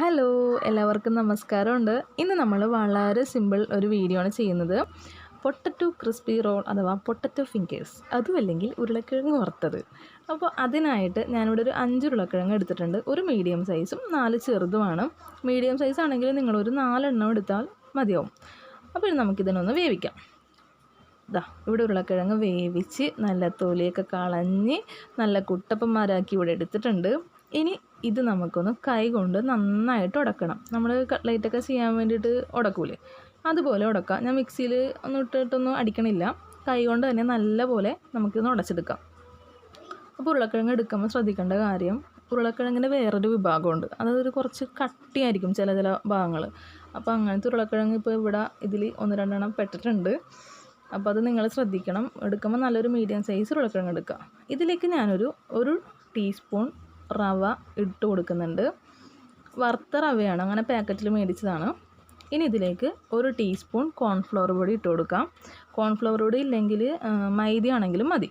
Hello എല്ലാവർക്കും നമസ്കാരമുണ്ട്. ഇന്ന് നമ്മൾ വളരെ സിമ്പിൾ ഒരു വീഡിയോ ആണ് ചെയ്യുന്നത്. പൊട്ടറ്റോ ക്രിസ്പി റോൾ അഥവാ പൊട്ടറ്റോ ഫിംഗേഴ്സ് അതും അല്ലെങ്കിൽ ഉരുളക്കിഴങ്ങ് വറുത്തത്. അപ്പോൾ അതിനായിട്ട് ഞാനിവിടെ ഒരു അഞ്ച് ഉരുളക്കിഴങ്ങ് എടുത്തിട്ടുണ്ട്. ഒരു മീഡിയം സൈസും നാല് ചെറുതുമാണ്. മീഡിയം സൈസ് ആണെങ്കിൽ നിങ്ങളൊരു നാലെണ്ണം എടുത്താൽ മതിയാവും. അപ്പോൾ നമുക്കിതിനൊന്ന് വേവിക്കാം. ഇതാ ഇവിടെ ഉരുളക്കിഴങ്ങ് വേവിച്ച് നല്ല തൊലിയൊക്കെ കളഞ്ഞ് നല്ല കുട്ടപ്പന്മാരാക്കി ഇവിടെ എടുത്തിട്ടുണ്ട്. ഇനി ഇത് നമുക്കൊന്ന് കൈ കൊണ്ട് നന്നായിട്ട് ഉടക്കണം. നമ്മൾ കട്ട്ലൈറ്റൊക്കെ ചെയ്യാൻ വേണ്ടിയിട്ട് ഉടക്കൂലേ? അതുപോലെ ഉടക്കാം. ഞാൻ മിക്സിയിൽ ഒന്നും ഇട്ടിട്ടൊന്നും അടിക്കണില്ല. കൈ കൊണ്ട് തന്നെ നല്ലപോലെ നമുക്കിന്ന് ഉടച്ചെടുക്കാം. അപ്പോൾ ഉരുളക്കിഴങ്ങ് എടുക്കുമ്പോൾ ശ്രദ്ധിക്കേണ്ട കാര്യം ഉരുളക്കിഴങ്ങിന്റെ വേറൊരു വിഭാഗമുണ്ട്. അതൊരു കുറച്ച് കട്ടിയായിരിക്കും ചില ചില ഭാഗങ്ങൾ അപ്പോൾ അങ്ങനത്തെ ഉരുളക്കിഴങ്ങ് ഇപ്പോൾ ഇവിടെ ഇതിൽ ഒന്ന് രണ്ടെണ്ണം പെട്ടിട്ടുണ്ട്. അപ്പോൾ അത് നിങ്ങൾ ശ്രദ്ധിക്കണം. എടുക്കുമ്പോൾ നല്ലൊരു മീഡിയം സൈസ് ഉരുളക്കിഴങ്ങ് എടുക്കുക ഇതിലേക്ക് ഞാനൊരു ഒരു ടീസ്പൂൺ റവ ഇട്ട് കൊടുക്കുന്നുണ്ട്. വറുത്ത റവയാണ്. അങ്ങനെ പാക്കറ്റിൽ മേടിച്ചതാണ്. ഇനി ഇതിലേക്ക് ഒരു ടീസ്പൂൺ കോൺഫ്ലവർ പൊടി ഇട്ട് കൊടുക്കാം. കോൺഫ്ലവർ പൊടി ഇല്ലെങ്കിൽ മൈദയാണെങ്കിലും മതി.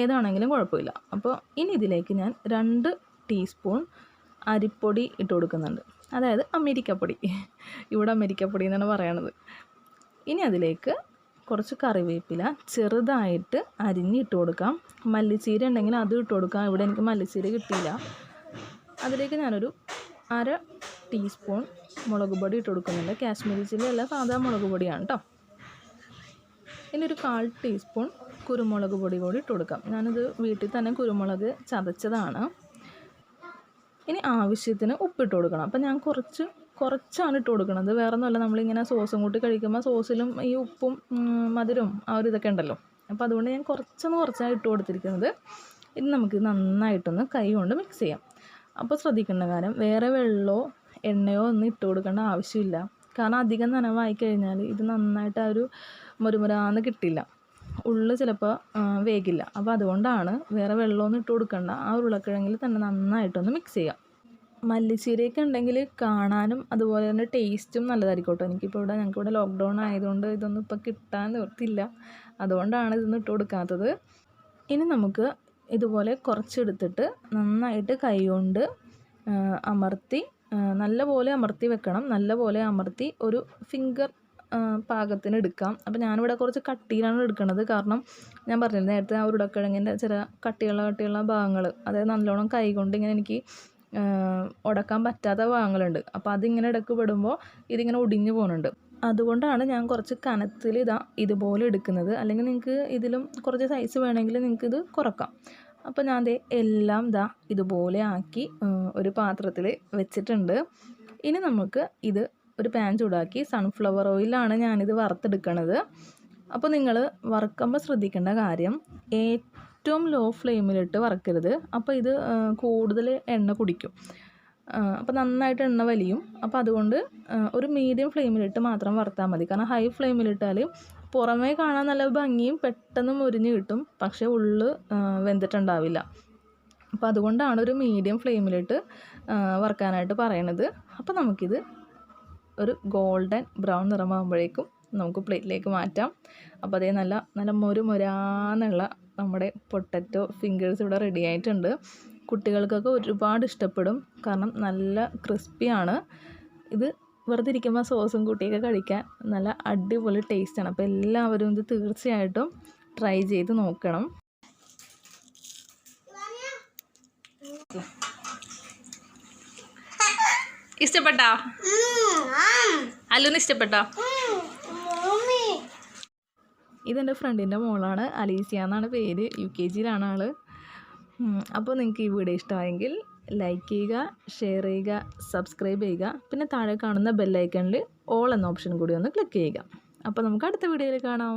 ഏതാണെങ്കിലും കുഴപ്പമില്ല. അപ്പോൾ ഇനി ഇതിലേക്ക് ഞാൻ രണ്ട് ടീസ്പൂൺ അരിപ്പൊടി ഇട്ട് കൊടുക്കുന്നുണ്ട്. അതായത് അമേരിക്കപ്പൊടി. ഇവിടെ അമേരിക്കപ്പൊടി എന്നാണ് പറയണത്. ഇനി അതിലേക്ക് കുറച്ച് കറിവേപ്പില ചെറുതായിട്ട് അരിഞ്ഞിട്ട് കൊടുക്കാം. മല്ലിച്ചീര ഉണ്ടെങ്കിൽ അതും ഇട്ട് കൊടുക്കാം. ഇവിടെ എനിക്ക് മല്ലിച്ചീര കിട്ടിയില്ല. അതിലേക്ക് ഞാനൊരു അര ടീസ്പൂൺ മുളക് പൊടി ഇട്ട് കൊടുക്കുന്നുണ്ട്. കാശ്മീരി ചില്ലി അല്ല സാധാ മുളക് പൊടിയാണ് കേട്ടോ ഇനി ഒരു കാൽ ടീസ്പൂൺ കുരുമുളക് പൊടി കൂടി ഇട്ട് കൊടുക്കാം. ഞാനിത് വീട്ടിൽ തന്നെ കുരുമുളക് ചതച്ചതാണ്. ഇനി ആവശ്യത്തിന് ഉപ്പിട്ട് കൊടുക്കണം. അപ്പം ഞാൻ കുറച്ച് കുറച്ചാണ് ഇട്ട് കൊടുക്കുന്നത് വേറെ ഒന്നുമല്ല നമ്മളിങ്ങനെ സോസും കൂട്ടി കഴിക്കുമ്പോൾ സോസിലും ഈ ഉപ്പും മധുരവും ആ ഒരു ഇതൊക്കെ ഉണ്ടല്ലോ. അപ്പോൾ അതുകൊണ്ട് ഞാൻ കുറച്ചൊന്ന് കുറച്ചാണ് ഇട്ട് കൊടുത്തിരിക്കുന്നത്. ഇത് നമുക്ക് നന്നായിട്ടൊന്ന് കൈ കൊണ്ട് മിക്സ് ചെയ്യാം. അപ്പോൾ ശ്രദ്ധിക്കേണ്ട കാര്യം വേറെ വെള്ളമോ എണ്ണയോ ഒന്നും ഇട്ട് കൊടുക്കേണ്ട ആവശ്യമില്ല. കാരണം അധികം നനവായി കഴിഞ്ഞാൽ ഇത് നന്നായിട്ട് ആ ഒരു മുരുമുരാന്ന് കിട്ടില്ല. ഉള്ളു ചിലപ്പോൾ വേഗില്ല അപ്പോൾ അതുകൊണ്ടാണ് വേറെ വെള്ളമൊന്നും ഇട്ട് കൊടുക്കേണ്ട. ആ ഉരുളക്കിഴങ്ങിൽ തന്നെ നന്നായിട്ടൊന്ന് മിക്സ് ചെയ്യാം. മല്ലിച്ചീരയൊക്കെ ഉണ്ടെങ്കിൽ കാണാനും അതുപോലെ തന്നെ ടേസ്റ്റും നല്ലതായിരിക്കും കേട്ടോ എനിക്കിപ്പോൾ ഇവിടെ ഞങ്ങൾക്ക് ഇവിടെ ലോക്ക്ഡൗൺ ആയതുകൊണ്ട് ഇതൊന്നും ഇപ്പോൾ കിട്ടാൻ നിർത്തില്ല അതുകൊണ്ടാണ് ഇതൊന്നും ഇട്ട് കൊടുക്കാത്തത്. ഇനി നമുക്ക് ഇതുപോലെ കുറച്ചെടുത്തിട്ട് നന്നായിട്ട് കൈകൊണ്ട് അമർത്തി നല്ലപോലെ അമർത്തി വെക്കണം. നല്ലപോലെ അമർത്തി ഒരു ഫിംഗർ പാകത്തിന് എടുക്കാം. അപ്പോൾ ഞാനിവിടെ കുറച്ച് കട്ടിയിലാണ് എടുക്കുന്നത് കാരണം ഞാൻ പറഞ്ഞില്ല നേരത്തെ ആ ഉരുളക്കിഴങ്ങിന്റെ ചില കട്ടിയുള്ള കട്ടിയുള്ള ഭാഗങ്ങൾ അതായത് നല്ലോണം കൈകൊണ്ട് ഇങ്ങനെ എനിക്ക് ഉടക്കാൻ പറ്റാത്ത ഭാഗങ്ങളുണ്ട്. അപ്പോൾ അതിങ്ങനെ ഇടയ്ക്ക് പെടുമ്പോൾ ഇതിങ്ങനെ ഒടിഞ്ഞു പോകുന്നുണ്ട്. അതുകൊണ്ടാണ് ഞാൻ കുറച്ച് കനത്തിൽ ഇതാ ഇതുപോലെ എടുക്കുന്നത്. അല്ലെങ്കിൽ നിങ്ങൾക്ക് ഇതിലും കുറച്ച് സൈസ് വേണമെങ്കിൽ നിങ്ങൾക്ക് ഇത് കുറക്കാം. അപ്പോൾ ഞാൻ ദേ എല്ലാം ദാ ഇതുപോലെ ആക്കി ഒരു പാത്രത്തിൽ വെച്ചിട്ടുണ്ട്. ഇനി നമുക്ക് ഇത് ഒരു പാൻ ചൂടാക്കി സൺഫ്ലവർ ഓയിലാണ് ഞാനിത് വറുത്തെടുക്കണത്. അപ്പോൾ നിങ്ങൾ വറുക്കുമ്പോൾ ശ്രദ്ധിക്കേണ്ട കാര്യം ഏറ്റവും ലോ ഫ്ലെയിമിലിട്ട് വറക്കരുത്. അപ്പോൾ ഇത് കൂടുതൽ എണ്ണ കുടിക്കും. അപ്പോൾ നന്നായിട്ട് എണ്ണ വലിയും. അപ്പോൾ അതുകൊണ്ട് ഒരു മീഡിയം ഫ്ലെയിമിലിട്ട് മാത്രം വറുത്താൽ മതി. കാരണം ഹൈ ഫ്ലെയിമിലിട്ടാൽ പുറമേ കാണാൻ നല്ല ഭംഗിയും പെട്ടെന്ന് മുരിഞ്ഞ് കിട്ടും. പക്ഷേ ഉള്ളു വെന്തിട്ടുണ്ടാവില്ല. അപ്പോൾ അതുകൊണ്ടാണ് ഒരു മീഡിയം ഫ്ലെയിമിലിട്ട് വറുക്കാനായിട്ട് പറയണത്. അപ്പോൾ നമുക്കിത് ഒരു ഗോൾഡൻ ബ്രൗൺ നിറമാകുമ്പോഴേക്കും നമുക്ക് പ്ലേറ്റിലേക്ക് മാറ്റാം. അപ്പോൾ അതേ നല്ല നല്ല മൊരു മൊരാന്നുള്ള നമ്മുടെ പൊട്ടറ്റോ ഫിംഗേഴ്സ് ഇവിടെ റെഡി ആയിട്ടുണ്ട്. കുട്ടികൾക്കൊക്കെ ഒരുപാട് ഇഷ്ടപ്പെടും. കാരണം നല്ല ക്രിസ്പിയാണ് ഇത് വെറുതെ ഇരിക്കുമ്പോൾ സോസും കൂട്ടിയൊക്കെ കഴിക്കാൻ നല്ല അടിപൊളി ടേസ്റ്റാണ് അപ്പോൾ എല്ലാവരും ഇത് തീർച്ചയായിട്ടും ട്രൈ ചെയ്ത് നോക്കണം. ഇഷ്ടപ്പെട്ടോ? അല്ലുന്ന് ഇഷ്ടപ്പെട്ടോ? ഇതെന്റെ ഫ്രണ്ടിന്റെ മോളാണ് അലീസിയ എന്നാണ് പേര് യു കെ ജിയിലാണ് ആൾ അപ്പോൾ നിങ്ങൾക്ക് ഈ വീഡിയോ ഇഷ്ടമായെങ്കിൽ ലൈക്ക് ചെയ്യുക ഷെയർ ചെയ്യുക സബ്സ്ക്രൈബ് ചെയ്യുക പിന്നെ താഴെ കാണുന്ന ബെല്ലൈക്കണിൽ ഓൾ എന്ന ഓപ്ഷൻ കൂടി ഒന്ന് ക്ലിക്ക് ചെയ്യുക. അപ്പോൾ നമുക്ക് അടുത്ത വീഡിയോയിൽ കാണാം.